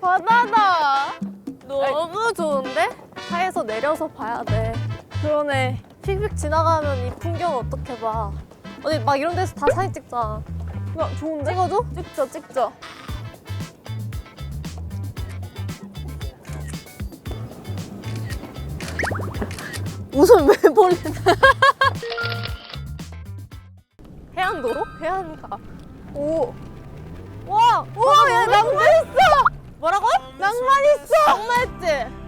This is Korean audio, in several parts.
바다다. 너무 좋은데? 차에서 내려서 봐야 돼. 그러네. 휙휙 지나가면 이 풍경 어떻게 봐? 어디 막 이런 데서 다 사진 찍자. 야, 좋은데? 찍어줘? 찍자, 찍자. 웃음 왜 벌리나? 해안도로? 해안가. 오. 와! 우와, 야, 낭만 있어! 뭐라고? 낭만 있어! 낭만했지?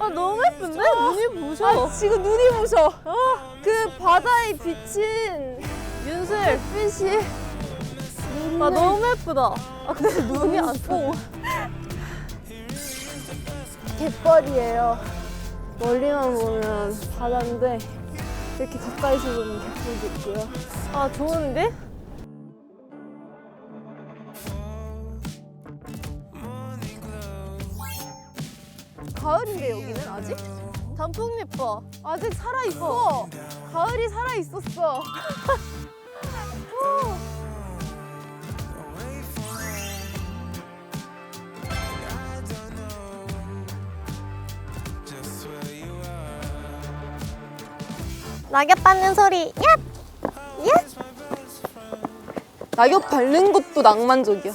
아, 너무 예쁜데? 눈이 부셔. 아, 지금 눈이 부셔. 그 바다에 비친 윤슬 빛이. 아, 너무 예쁘다. 아, 근데 눈이 안 써. 갯벌이에요. 멀리만 보면 바다인데 이렇게 가까이서 보면 갯벌도 있고요. 아, 좋은데? 가을인데 여기는 아직? 단풍잎 봐. 아직 살아 있어. 가을이 살아 있었어. 낙엽 받는 소리. 야! 낙엽 밟는 것도 낭만적이야.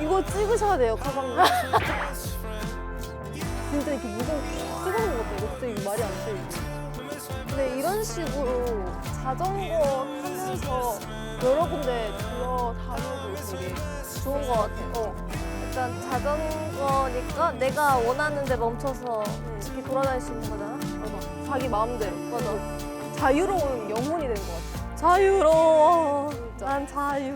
이거 찍으셔야 돼요, 가방에. 진짜 이렇게 무거워 찍어놓은 것도 진짜 이거 말이 안 돼. 근데 이런 식으로 자전거 타면서 여러 군데 둘러다녀도 되게 좋은 것 같아. 어. 일단 자전거니까 내가 원하는 데 멈춰서 이렇게 돌아다닐 수 있는 거잖아. 자기 마음대로. 맞아. 자유로운 영혼이 된것 같아. 자유로워. 난 자유.